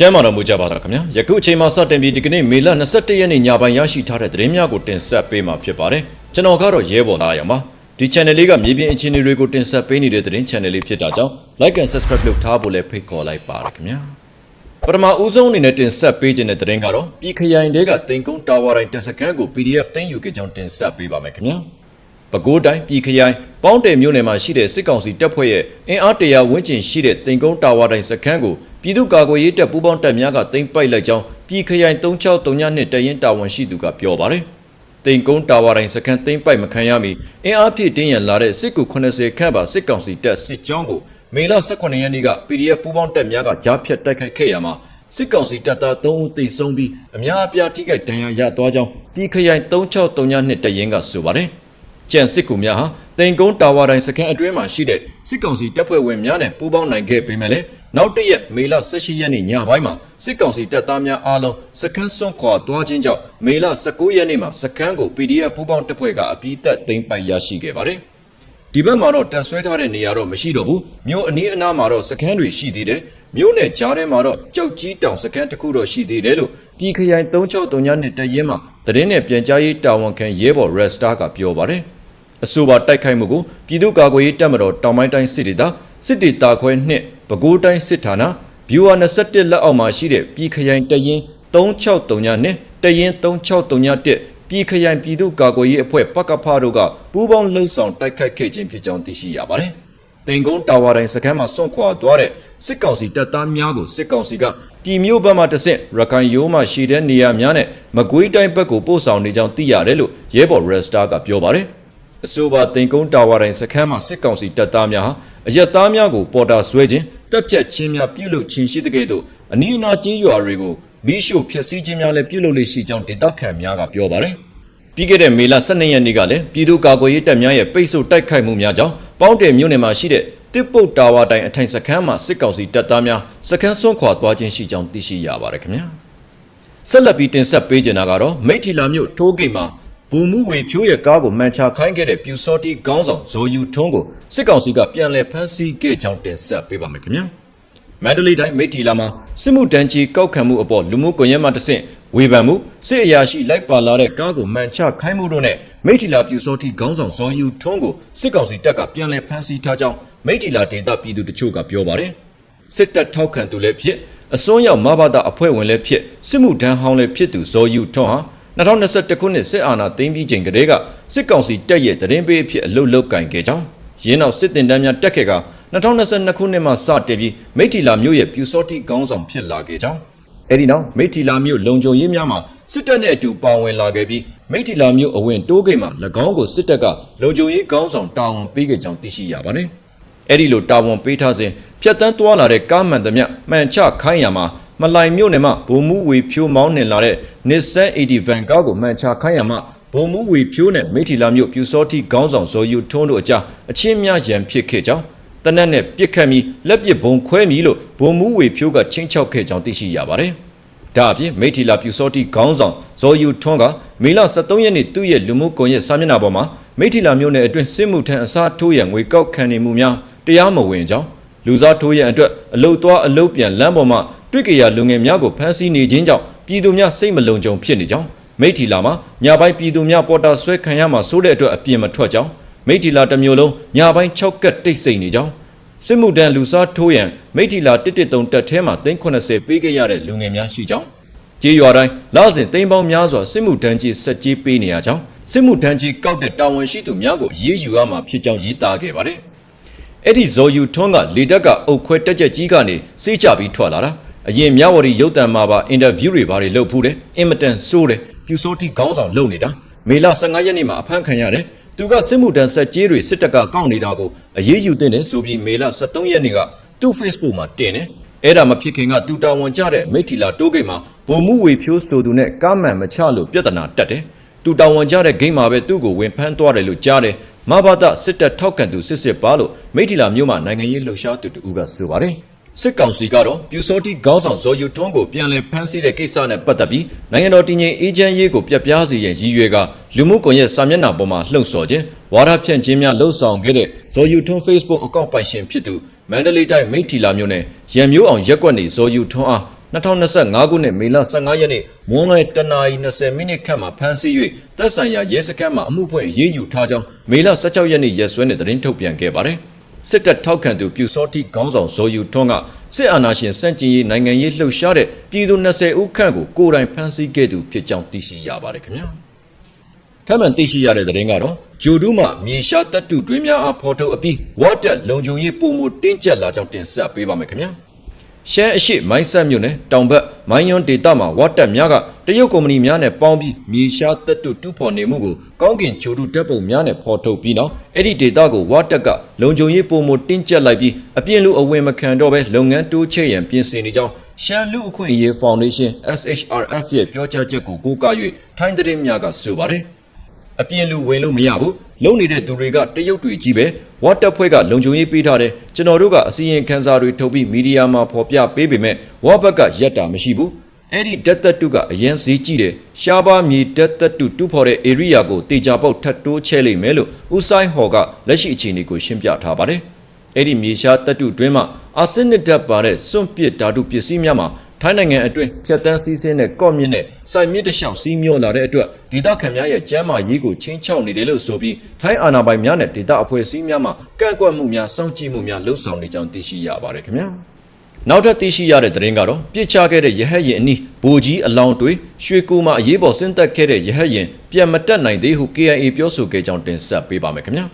ကျမ်းမာတော်မူကြပါသားခင်ဗျာယခုအချိန်မှာစတင်ပြီးဒီကနေ့မေလ21ရက်နေ့ညပိုင်းရရှိထားတဲ့သတင်းများကိုတင်ဆက်ပေးမှာဖြစ်ပါတယ်ကျွန်တော်ကတော့ရဲဘော်သားရအောင်ပါဒီ channel လေးကမြေပြင်အခြေအနေတွေကိုတင်ဆက်ပေးနေတဲ့သတင်း channel လေးဖြစ်တာကြောင့် like and subscribe လုပ်ထားဖို့လည်းဖိတ်ခေါ်လိုက်ပါရခင်ဗျာပထမဦးဆုံးအနေနဲ့တင်ဆက်ပေးခြင်းတဲ့သတင်းကတော့ပြည်ခရိုင်တဲကတင်ကုန်းတာဝါတိုင်းတက်စခန်းကို PDF သိမ်းယူခဲ့ကြောင်းတင်ဆက်ပေးပါမယ်ခင်ဗျာပဲခူးတိုင်းပြည်ခရိုင်ပေါင်းတယ်မြို့နယ်မှာရှိတဲ့စစ်ကောင်စီတပ်ဖွဲ့ရဲ့အင်အားတရာဝန်းကျင်ရှိတဲ့တင်ကုန်းတာဝါတိုင်းစခန်းကို ပြည်သူ့ကာကွယ်ရေးတပ်ပူးပေါင်းတပ်များကတင်ပိုက်လိုက်ကြောင်းပြည်ခရိုင်3639နှစ်တရင်တာဝန်ရှိသူကပြောပါတယ်။တင်ကုန်းတာဝါတိုင်းစခန်းတင်ပိုက်မခံရမီအင်အားဖြည့်တင်းရန်လာတဲ့စစ်ကူ80ခန့်ပါစစ်ကောင်စီတပ်စစ်ကြောင်းကိုမေလ18ရက်နေ့က PDF ပူးပေါင်းတပ်များကကြားဖြတ်တိုက်ခိုက်ခဲ့ရမှာစစ်ကောင်စီတပ်သား3ဦးသေဆုံးပြီးအများအပြားထိခိုက်ဒဏ်ရာရသွားကြောင်းပြည်ခရိုင်3639နှစ်တရင်ကဆိုပါတယ်။ကျန်စစ်ကူများဟာတင်ကုန်းတာဝါတိုင်းစခန်းအတွင်းမှာရှိတဲ့စစ်ကောင်စီတပ်ဖွဲ့ဝင်များနဲ့ပူးပေါင်းနိုင်ခဲ့ပေမဲ့လည်း နောက်တစ်ရက်မေလ18ရက်နေ့ညပိုင်းမှာစစ်ကောင်စီတပ်သားများအားလုံးစခန်းစွန့်ခွာသွားခြင်းကြောင့်မေလ19ရက်နေ့မှာစခန်းကို PDF ပူးပေါင်းတပ်ဖွဲ့ကအပြီးသက်သိမ်းပိုက်ရရှိခဲ့ပါတယ်။ဒီဘက်မှာတော့တပ်ဆွဲထားတဲ့နေရာတော့မရှိတော့ဘူးမြို့အနီးအနားမှာတော့စခန်းတွေရှိသေးတယ်မြို့နယ်ကြားထဲမှာတော့ကြောက်ကြီးတောင်စခန်းတစ်ခုတော့ရှိသေးတယ်လို့ပြည်ခရိုင်3639နှစ်တရင်မှာသတင်းနဲ့ပြန်ကြားရေးတာဝန်ခံရဲဘော်ရက်စတာကပြောပါတယ်။အဆိုပါတိုက်ခိုက်မှုကိုပြည်သူ့ကာကွယ်ရေးတပ်မတော်တောင်ပိုင်းတိုင်းစစ်ဒေသစစ်ဒေသခွဲ2 ပဲခူးတိုင်းစစ်ဌာနဘီယူဟာ21လက်အောက်မှာရှိတဲ့ပြည်ခရိုင်တရင်3639နဲ့တရင်3631ပြည်ခရိုင်ပြည်သူ့ကာကွယ်ရေးအဖွဲ့ပကဖတို့ကပူးပေါင်းလှုပ်ဆောင်တိုက်ခိုက်ခဲ့ခြင်းဖြစ်ကြောင်းသိရှိရပါတယ်။တင်ကုန်းတာဝါတိုင်းစခန်းမှာစွန့်ခွာသွားတဲ့စစ်ကောင်စီတပ်သားများကိုစစ်ကောင်စီကပြည်မျိုးဘက်မှတဆင့်ရခိုင်ရိုးမှရှိတဲ့နေရာများနဲ့မကွေးတိုင်းဘက်ကိုပို့ဆောင်နေကြောင်းသိရတယ်လို့ရဲဘော်ရက်စတာကပြောပါတယ်။အဆိုပါတင်ကုန်းတာဝါတိုင်းစခန်းမှာစစ်ကောင်စီတပ်သားများဟာ အရက်သားများကိုပေါ်တာဆွဲခြင်းတပ်ဖြတ်ခြင်းများပြုလုပ်ခြင်းရှိတဲ့ကဲ့သို့အနီးအနားကျေးရွာတွေကိုမိရှို့ဖျက်ဆီးခြင်းများလည်းပြုလုပ်လေရှိကြောင်းဒေသခံများကပြောပါတယ်။ပြီးခဲ့တဲ့မေလ12ရက်နေ့ကလည်းပြည်သူ့ကာကွယ်ရေးတပ်များရဲ့ပိတ်ဆို့တိုက်ခိုက်မှုများကြောင့်ပေါင်းတယ်မြို့နယ်မှာရှိတဲ့တစ်ပုတ်တာဝါတိုင်းအထိုင်စခန်းမှာစစ်ကောင်စီတပ်သားများစခန်းဆွန့်ခွာသွားခြင်းရှိကြောင်းသိရှိရပါတယ်ခင်ဗျာ။ဆက်လက်ပြီးတင်ဆက်ပေးကြတာကတော့မိထီလာမြို့ထိုးဂိတ်မှာ ဘူမှုဝေဖြိုးရဲ့ကားကိုမှန်ချခိုင်းခဲ့တဲ့ပြူစောတိခေါင်းဆောင်ဇိုယူထွန်းကိုစစ်ကောင်စီကပြန်လည်ဖမ်းဆီးခဲ့ကြောင်းတင်ဆက်ပေးပါမယ်ခင်ဗျာမန္တလေးတိုင်းမိထီလာမှာစစ်မှုတန်းကြီးကောက်ခံမှုအပေါ်လူမှုကွန်ရက်မှတဆင့်ဝေဖန်မှုစစ်အရာရှိလိုက်ပါလာတဲ့ကားကိုမှန်ချခိုင်းမှုတို့နဲ့မိထီလာပြူစောတိခေါင်းဆောင်ဇော်ယူထွန်းကိုစစ်ကောင်စီတပ်ကပြန်လည်ဖမ်းဆီးထားကြောင်းမိထီလာဒေသပြည်သူတချို့ကပြောပါတယ်စစ်တပ်ထောက်ခံသူလည်းဖြစ်အစွန်းရောက်မဘာသာအဖွဲ့ဝင်လည်းဖြစ်စစ်မှုထမ်းဟောင်းလည်းဖြစ်သူဇော်ယူထွန်းဟာ 2021ခုနှစ်စစ်အာဏာသိမ်းပြီးချိန်ကတည်းကစစ်ကောင်စီတပ်ရဲ့တရင်ပေးအဖြစ်အလုတ်လုတ်ကင်ခဲ့ကြောင်းရင်းနောက်စစ်တင်တန်းများတက်ခဲ့က2022ခုနှစ်မှာစတင်ပြီးမိထီလာမြို့ရဲ့ပြူစောတိခေါင်းဆောင်ဖြစ်လာခဲ့ကြောင်းအဲဒီနောက်မိထီလာမြို့လုံခြုံရေးများမှာစစ်တပ်နဲ့အတူပါဝင်လာခဲ့ပြီးမိထီလာမြို့အဝင်တိုးဂိတ်မှာ၎င်းကိုစစ်တပ်ကလုံခြုံရေးခေါင်းဆောင်တာဝန်ပေးခဲ့ကြောင်းသိရှိရပါတယ်။အဲ့ဒီလိုတာဝန်ပေးထားစဉ်ဖြတ်တန်းသွားလာတဲ့ကားမှန်သမျှမှန်ချခိုင်းရမှာ မလိုင်မြို့နယ်မှာဘုံမူဝေဖြိုးမောင်းနှင်လာတဲ့ Nissan 80 van ကားကိုမှန်ချခိုင်းရမှာဘုံမူဝေဖြိုးနဲ့မိထီလာမြို့ပြူစောတိခေါင်းဆောင်ဇော်ယူထွန်းတို့အကြားအချင်းများရန်ဖြစ်ခဲ့ကြောင်းတနက်နဲ့ပြစ်ခတ်ပြီးလက်ပစ်ဘုံခွဲမီလို့ဘုံမူဝေဖြိုးကချင်းချောက်ခဲ့ကြောင်းသိရှိရပါတယ်။ဒါအပြင်မိထီလာပြူစောတိခေါင်းဆောင်ဇော်ယူထွန်းကမေလ23ရက်နေ့သူ့ရဲ့လူမှုကွန်ရက်စာမျက်နှာပေါ်မှာမိထီလာမြို့နယ်အတွင်းစစ်မှုထမ်းအစားထိုးရန်ငွေကောက်ခံနေမှုများတရားမဝင်ကြောင်း လူစားထိုးရန်အတွက်အလုတ်သွားအလုတ်ပြန်လမ်းပေါ်မှာတွေ့ကြရလူငယ်များကိုဖမ်းဆီးနေခြင်းကြောင့်ပြည်သူများစိတ်မလုံခြုံဖြစ်နေကြောင်းမိထီလာမှာညပိုင်းပြည်သူများပေါ်တာဆွဲခံရမှာစိုးတဲ့အတွက်အပြင်မထွက်ကြောင်းမိထီလာတစ်မျိုးလုံးညပိုင်း6ကက်တိတ်ဆိတ်နေကြောင်းစစ်မှုတန်းလူစားထိုးရန်မိထီလာ113တက်ထဲမှာ380ပေးခဲ့ရတဲ့လူငယ်များရှိကြောင်းကြေးရွာတိုင်းလစဉ်သိန်းပေါင်းများစွာစစ်မှုတန်းကြီးဆက်ကြီးပေးနေရကြောင်းစစ်မှုတန်းကြီးကောက်တဲ့တာဝန်ရှိသူများကိုရေးယူရမှာဖြစ်ကြောင်းရေးသားခဲ့ပါတယ်။ အဲ့ဒီဇော်ယူထွန်းကလေတက်ကအုတ်ခွဲတက်ချက်ကြီးကနေစေးကြပြီးထွက်လာတာအရင်မြဝတီရုပ်တံမှာပါအင်တာဗျူးတွေဘာတွေလုပ်ဖူးတယ်အင်မတန်စိုးတယ်ပြူစိုးတိခေါင်းဆောင်လုပ်နေတာမေလ15ရက်နေ့မှာအဖမ်းခံရတယ်သူကစစ်မှုတန်းဆက်ကြီးတွေစစ်တပ်ကကောက်နေတာကိုအရေးယူတဲ့ဆိုပြီးမေလ23ရက်နေ့ကသူ့ Facebook မှာတင်တယ်အဲ့ဒါမဖြစ်ခင်ကသူတာဝန်ကျတဲ့မိထီလာတိုးဂိတ်မှာဗိုလ်မှုဝေဖြိုးဆိုသူနဲ့ကားမှန်မချလို့ပြဿနာတက်တယ်သူတာဝန်ကျတဲ့ဂိတ်မှာပဲသူ့ကိုဝင်ဖမ်းသွားတယ်လို့ကြားတယ် မဘာသာစစ်တပ်ထောက်ခံသူစစ်စစ်ပါလို့မိထီလာမြို့မှာနိုင်ငံရေးလှုပ်ရှားသူတူကဆိုပါတယ်စစ်ကောင်စီကတော့ပြူစောတိခေါင်းဆောင်ဇော်ယူထွန်းကိုပြန်လည်ဖမ်းဆီးတဲ့ကိစ္စနဲ့ပတ်သက်ပြီးနိုင်ငံတော်တည်ငြိမ်အေးချမ်းရေးကိုပြပြားစေရန်ရည်ရွယ်ကလူမှုကွန်ရက်စာမျက်နှာပေါ်မှာလှုံ့ဆော်ခြင်းဝါဒဖြန့်ခြင်းများလှုံ့ဆော်ခဲ့တဲ့ဇော်ယူထွန်း Facebook အကောင့်ပိုင်ရှင်ဖြစ်သူမန္တလေးတိုင်းမိထ္ထီလာမြို့နယ်ရန်မျိုးအောင်ရက်ကွက်နေဇော်ယူထွန်းအား 2025ခုနှစ်မေလ15ရက်နေ့မွန်းလွဲတနာရီ20မိနစ်ခန့်မှာဖမ်းဆီး၍တပ်ဆိုင်ရာရဲစခန်းမှာအမှုဖွင့်ရေးယူထားကြောင်းမေလ16ရက်နေ့ရက်စွဲနဲ့သတင်းထုတ်ပြန်ခဲ့ပါတယ်။စစ်တပ်ထောက်ခံသူပြူစောတိခေါင်းဆောင်ဇော်ယူထွန်းကစစ်အာဏာရှင်စန့်ကျင်ရေးနိုင်ငံရေးလှုပ်ရှားတဲ့ပြည်သူ20ဦးခန့်ကိုကိုယ်တိုင်ဖမ်းဆီးခဲ့သူဖြစ်ကြောင်းသိရှိရပါတယ်ခင်ဗျာ။ထပ်မံသိရှိရတဲ့သတင်းကတော့ဂျိုဒူးမှမြေရှားတပ်တုတွင်းများအားဖော်ထုတ်အပြီးဝတ်တက်လုံခြုံရေးပုံမှုတင်းကျပ်လာကြောင်းတင်ဆက်ပေးပါမယ်ခင်ဗျာ။ ရှမ်းအရှိမိုင်းဆက်မြို့နယ်တောင်ဘက်မိုင်းယွန်းဒေတာမှာဝတ်တက်များကတရုတ်ကုမ္ပဏီများနဲ့ပေါင်းပြီးမြေရှားတပ်တုတူဖော်နေမှုကိုကောင်းကင်ဂျိုဒူတပ်ပုံများနဲ့ဖော်ထုတ်ပြီးနောက်အဲ့ဒီဒေတာကိုဝတ်တက်ကလုံခြုံရေးပုံမှုတင်းကျပ်လိုက်ပြီးအပြင်းလူအဝင်မခံတော့ပဲလုပ်ငန်းတိုးချဲ့ရန်ပြင်ဆင်နေကြောင်းရှမ်းလူအခွင့်အရေးဖောင်ဒေးရှင်း SHRF ရဲ့ပြောကြားချက်ကိုကိုးကား၍ထိုင်းသတင်းများကဆိုပါတယ် အပြင်းလူဝင်လို့မရဘူးလုံနေတဲ့သူတွေကတရုတ်တွေကြီးပဲဝတ်တက်ဖွဲ့ကလုံခြုံရေးပေးထားတယ်ကျွန်တော်တို့ကအစီရင်ခံစာတွေထုတ်ပြီးမီဒီယာမှာဖော်ပြပေးပေမဲ့ဝတ်ဘက်ကရက်တာမရှိဘူးအဲ့ဒီတက်တက်တုကအရင်ဈေးကြည့်တယ်ရှားပါမြေတက်တက်တုတူဖော်တဲ့ area ကိုတေချာပေါက်ထပ်တိုးချဲလိမ့်မယ်လို့ဦးဆိုင်ဟော်ကလက်ရှိအခြေအနေကိုရှင်းပြထားပါတယ်အဲ့ဒီမြေရှားတက်တုတွင်းမှာအာဆင်းနစ်ဓာတ်ပါတဲ့စွန့်ပစ်ဓာတုပစ္စည်းများမှာ ထိုင်းနိုင်ငံအတွင်းဖြတ်တန်းစည်းစင်းတဲ့ကော့မြင့်နဲ့စိုက်မြစ်တစ်လျှောက်စီးမျောလာတဲ့အတွက်ဒေသခံများရဲ့ကျန်းမာရေးကိုချင်းချောက်နေတယ်လို့ဆိုပြီးထိုင်းအာဏာပိုင်များနဲ့ဒေသအဖွဲ့အစည်းများမှကန့်ကွက်မှုများစောင့်ကြည့်မှုများလှုံ့ဆော်နေကြောင်းသိရှိရပါတယ်ခင်ဗျာနောက်ထပ်သိရှိရတဲ့သတင်းကတော့ပြစ်ချခဲ့တဲ့ရဟတ်ရင်အနီးဘူကြီးအလောင်းတွေရွှေကူမှာအရေးပေါ်ဆင်းသက်ခဲ့တဲ့ရဟတ်ရင်ပြန်မတက်နိုင်သေးဟု KIA ပြောဆိုခဲ့ကြောင်းတင်ဆက်ပေးပါမယ်ခင်ဗျာ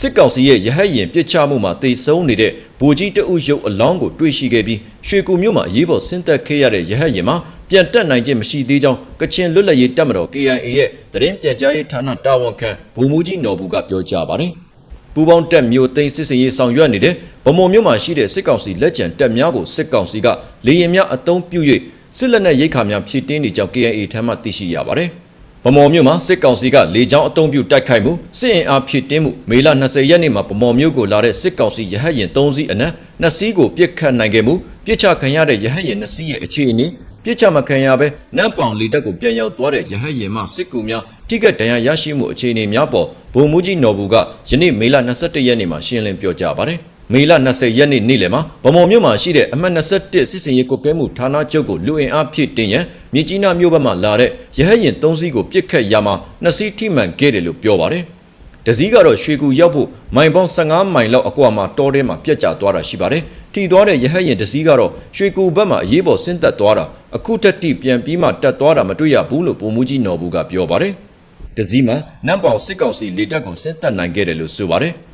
စစ်ကောင်စီရဲ့ရဟတ်ရင်ပြစ်ချမှုမှာတိတ်ဆုံးနေတဲ့ဗိုလ်ကြီးတအုပ်ရုပ်အလောင်းကိုတွေ့ရှိခဲ့ပြီးရွှေကူမြို့မှာအရေးပေါ်ဆင်းသက်ခဲ့ရတဲ့ရဟတ်ရင်မှာပြန်တက်နိုင်ခြင်းမရှိသေးကြောင်းကချင်လွတ်လပ်ရေးတပ်မတော် KIA ရဲ့သတင်းပြန်ကြားရေးဌာနတာဝန်ခံဗိုလ်မှူးကြီးနော်ဘူးကပြောကြားပါတယ်ပူပေါင်းတက်မျိုးသိမ်းစစ်စင်ရေးဆောင်ရွက်နေတဲ့ဗမော်မြို့မှာရှိတဲ့စစ်ကောင်စီလက်ကျန်တပ်များကိုစစ်ကောင်စီကလေရင်များအုံပြု၍စစ်လက်နက်ရိတ်ခါများဖြည့်တင်းနေကြောင်း KIA ထံမှသိရှိရပါတယ်။ ဗမော်မြို့မှာစစ်ကောင်စီကလေကြောင်းအုံပြုတိုက်ခိုက်မှုစစ်အင်အားဖြည့်တင်းမှုမေလ20ရက်နေ့မှာဗမော်မြို့ကိုလာတဲ့စစ်ကောင်စီရဟတ်ရင်3စီးအနက်2စီးကိုပြစ်ခတ်နိုင်ခဲ့မှုပြစ်ချခံရတဲ့ရဟတ်ရင်2စီးရဲ့အခြေအနေပြစ်ချမခံရဘဲနတ်ပောင်လေတက်ကိုပြန်ရောက်သွားတဲ့ရဟတ်ရင်မှစစ်ကူများထိကဒဏ်ရာရရှိမှုအခြေအနေများပေါ်ဗိုလ်မှူးကြီးနော်ဘူးကယနေ့မေလ21ရက်နေ့မှာရှင်းလင်းပြောကြားပါတယ်။ မေလ20ရက်နေ့နေ့လယ်မှာဗမော်မြို့မှာရှိတဲ့အမှတ်21စစ်စင်ရေးကွက်ကဲမှုဌာနချုပ်ကိုလူအင်အားဖြည့်တင်ရန်မြကြီးနားမြို့ဘက်မှလာတဲ့ရဟတ်ရင်3စီးကိုပြစ်ခတ်ရမှာ2စီးထိမှန်ခဲ့တယ်လို့ပြောပါတယ်။တစည်းကတော့ရွှေကူရောက်ဖို့မိုင်ပေါင်း15မိုင်လောက်အကွာမှာတောထဲမှာပြက်ကျသွားတာရှိပါတယ်။ထိသွားတဲ့ရဟတ်ရင်တစည်းကတော့ရွှေကူဘက်မှာအရေးပေါ်ဆင်းသက်သွားတာအခုတက်တိပြန်ပြီးမှတက်သွားတာမတွေ့ရဘူးလို့ပုံမူကြီးနော်ဘူးကပြောပါတယ်။တစည်းမှာနမ်ပေါင်စစ်ကောင်စီလေတပ်ကိုဆင်းသက်နိုင်ခဲ့တယ်လို့ဆိုပါတယ်။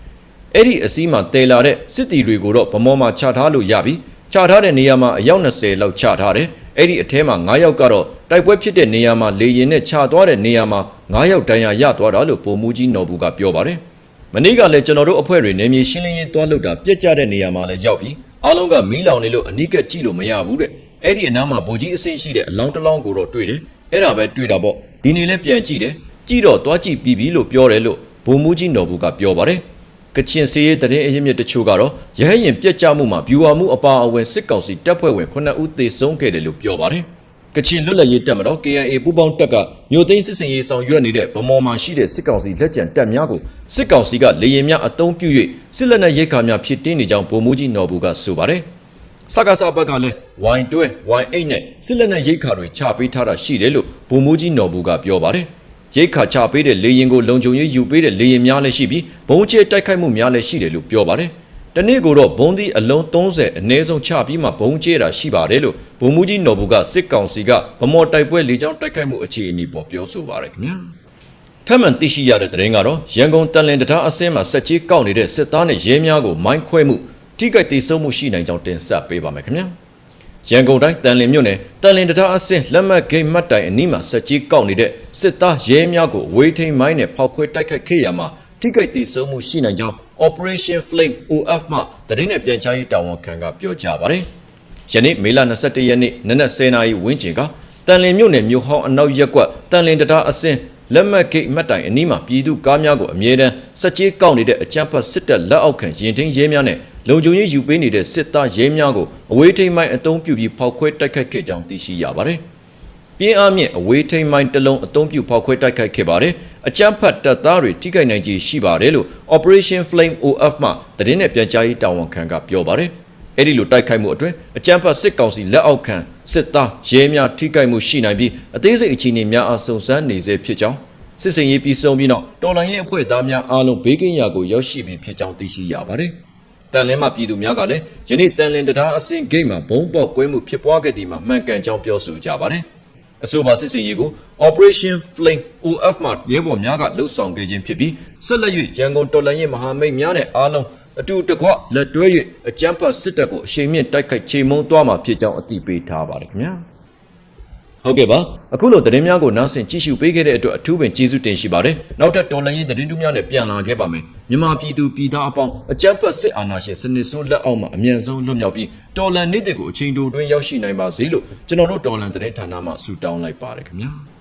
အဲ့ဒီအစည်းမှာတည်လာတဲ့စစ်တီတွေကိုတော့ဗမောမှာချထားလို့ရပြီချထားတဲ့နေရာမှာအယောက်20လောက်ချထားတယ်အဲ့ဒီအထဲမှာ9ယောက်ကတော့တိုက်ပွဲဖြစ်တဲ့နေရာမှာလေရင်နဲ့ခြာသွားတဲ့နေရာမှာ9ယောက်တန်းရာရသွားတာလို့ပုံမူကြီးနော်ဘူးကပြောပါတယ်မနေ့ကလည်းကျွန်တော်တို့အဖွဲ့တွေနေမြေရှင်းလင်းရေးတွားလုပ်တာပြက်ကျတဲ့နေရာမှာလည်းရောက်ပြီးအားလုံးကမီးလောင်နေလို့အနိကကြည့်လို့မရဘူးတဲ့အဲ့ဒီအနားမှာဗိုလ်ကြီးအဆင့်ရှိတဲ့အလောင်းတစ်လောင်းကိုတော့တွေ့တယ်အဲ့ဒါပဲတွေ့တာပေါ့ဒီနေ့လည်းပြန်ကြည့်တယ်ကြည့်တော့တွားကြည့်ပြီးပြီလို့ပြောတယ်လို့ဘုံမူကြီးနော်ဘူးကပြောပါတယ် ကချင်စီရေးတရင်အရင်မြစ်တချို့ကတော့ရဟရင်ပြက်ကျမှုမှာဗျူဟာမှုအပါအဝင်စစ်ကောင်စီတပ်ဖွဲ့ဝင်9ဦးသေဆုံးခဲ့တယ်လို့ပြောပါတယ်။ကချင်လွတ်လပ်ရေးတပ်မတော် KIA ပူးပေါင်းတပ်ကမြို့သိမ်းစစ်စင်ရေးဆောင်ရွက်နေတဲ့ဗမော်မှာရှိတဲ့စစ်ကောင်စီလက်ကျန်တပ်များကိုစစ်ကောင်စီကလေရင်များအုံပြု၍စစ်လက်နက်ရိတ်ခါများဖြစ်တင်းနေကြောင်းဗိုလ်မှူးကြီးနော်ဘူးကဆိုပါတယ်။စကားစဘက်ကလည်း Y12 Y8 နဲ့စစ်လက်နက်ရိတ်ခါတွေချပေးထားတာရှိတယ်လို့ဗိုလ်မှူးကြီးနော်ဘူးကပြောပါတယ်။ ရိတ်ခါချပေးတဲ့လေရင်ကိုလုံခြုံရေးယူပေးတဲ့လေရင်များလည်းရှိပြီးဘုံကျဲတိုက်ခိုက်မှုများလည်းရှိတယ်လို့ပြောပါတယ်။တနေ့ကိုတော့ဘုံသီးအလုံး30အနည်းဆုံးချပြီးမှဘုံကျဲတာရှိပါတယ်လို့ဗိုလ်မှူးကြီးနော်ဘူးကစစ်ကောင်စီကဗမော်တိုက်ပွဲလေကြောင်းတိုက်ခိုက်မှုအခြေအနေပေါ်ပြောဆိုပါရခင်ဗျာ။ထပ်မံသိရှိရတဲ့သတင်းကတော့ရန်ကုန်တန်လင်တံတားအစင်းမှာစက်ကြီးကောက်နေတဲ့စစ်သားနဲ့ရဲများကိုမိုင်းခွဲမှုထိခိုက်ဒေဆုံးမှုရှိနိုင်ကြောင်းတင်ဆက်ပေးပါမယ်ခင်ဗျာ။ ရန်ကုန်တိုင်းတန်လင်းမြို့နယ်တန်လင်းတံတားအဆင့်လက်မှတ်ဂိတ်မှတ်တိုင်အနီးမှာစက်ကြီးကောက်နေတဲ့စစ်သားရဲများကိုဝေးထိန်မိုင်းနဲ့ဖောက်ခွဲတိုက်ခိုက်ခဲ့ရမှာထိခိုက်ဒေဆုံးမှုရှိနိုင်ကြောင်း Operation Flame OF မှတရင်နဲ့ပြန်ချရေးတာဝန်ခံကပြောကြားပါတယ်။ယနေ့မေလ21ရက်နေ့နနက်10:00နာရီဝန်းကျင်ကတန်လင်းမြို့နယ်မြို့ဟောင်းအနောက်ရက်ကွက်တန်လင်းတံတားအဆင့်လက်မှတ်ဂိတ်မှတ်တိုင်အနီးမှာပြည်သူကားများကိုအမြဲတမ်းစက်ကြီးကောက်နေတဲ့အကြမ်းဖက်စစ်တပ်လက်အောက်ခံရင်ထင်းရဲများနဲ့ လုံခြုံရေးယူပေးနေတဲ့စစ်သားရဲများကိုအဝေးထိန်မိုင်းအုံပြုပြီးဖောက်ခွဲတိုက်ခိုက်ခဲ့ကြောင်းသိရှိရပါတယ်။ပြင်းအားမြင့်အဝေးထိန်မိုင်းတစ်လုံးအုံပြုဖောက်ခွဲတိုက်ခိုက်ခဲ့ပါတယ်။အကြမ်းဖက်တပ်သားတွေထိခိုက်နိုင်ခြေရှိပါတယ်လို့ Operation Flame OF မှသတင်းနဲ့ပြန်ကြားရေးတာဝန်ခံကပြောပါတယ်။အဲ့ဒီလိုတိုက်ခိုက်မှုအတွင်းအကြမ်းဖက်စစ်ကောင်စီလက်အောက်ခံစစ်သားရဲများထိခိုက်မှုရှိနိုင်ပြီးအသေးစိတ်အခြေအနေများအားစုံစမ်းနေဆဲဖြစ်ကြောင်းစစ်စင်ရေးပြီးဆုံးပြီးနောက်တော်လှန်ရေးအဖွဲ့သားများအားလုံးဘေးကင်းရာကိုရောက်ရှိပြီဖြစ်ကြောင်းသိရှိရပါတယ်။ တန်လင်းမှပြည်သူများကလည်းယနေ့တန်လင်းတရားအဆင့်ဂိတ်မှာဘုံပေါက်ကွဲမှုဖြစ်ပွားခဲ့ဒီမှာမှန်ကန်ကြောင်းပြောဆိုကြပါတယ်။အဆိုပါစစ်စင်ရေးကို Operation Flame OF မှာရဲဘော်များကလှုပ်ဆောင်ခဲ့ခြင်းဖြစ်ပြီးဆက်လက်၍ရန်ကုန်တော်လှန်ရေးမဟာမိတ်များနဲ့အားလုံးအတူတကွလက်တွဲ၍အကြမ်းဖက်စစ်တပ်ကိုအရှိန်မြင့်တိုက်ခိုက်ချိန်မုံသွားမှာဖြစ်ကြောင်းအသိပေးထားပါတယ်ခင်ဗျာ ဟုတ်ကဲ့ပါအခုလိုသတင်းများကိုနားဆင်ကြည့်ရှုပေးခဲ့တဲ့အတွက်အထူးပင်ကျေးဇူးတင်ရှိပါတယ်နောက်ထပ်တော်လှန်ရေးသတင်းတူးများနဲ့ပြန်လာခဲ့ပါမယ်မြန်မာပြည်သူပြည်သားအပေါင်းအကြမ်းဖက်စစ်အာဏာရှင်စနစ်ဆိုးလက်အောက်မှာအမြန်ဆုံးလွတ်မြောက်ပြီးတော်လှန်နေတဲ့ကိုအချိန်တိုတွင်းရောက်ရှိနိုင်ပါစေလို့ကျွန်တော်တို့တော်လှန်သတင်းဌာနမှဆုတောင်းလိုက်ပါတယ်ခင်ဗျာ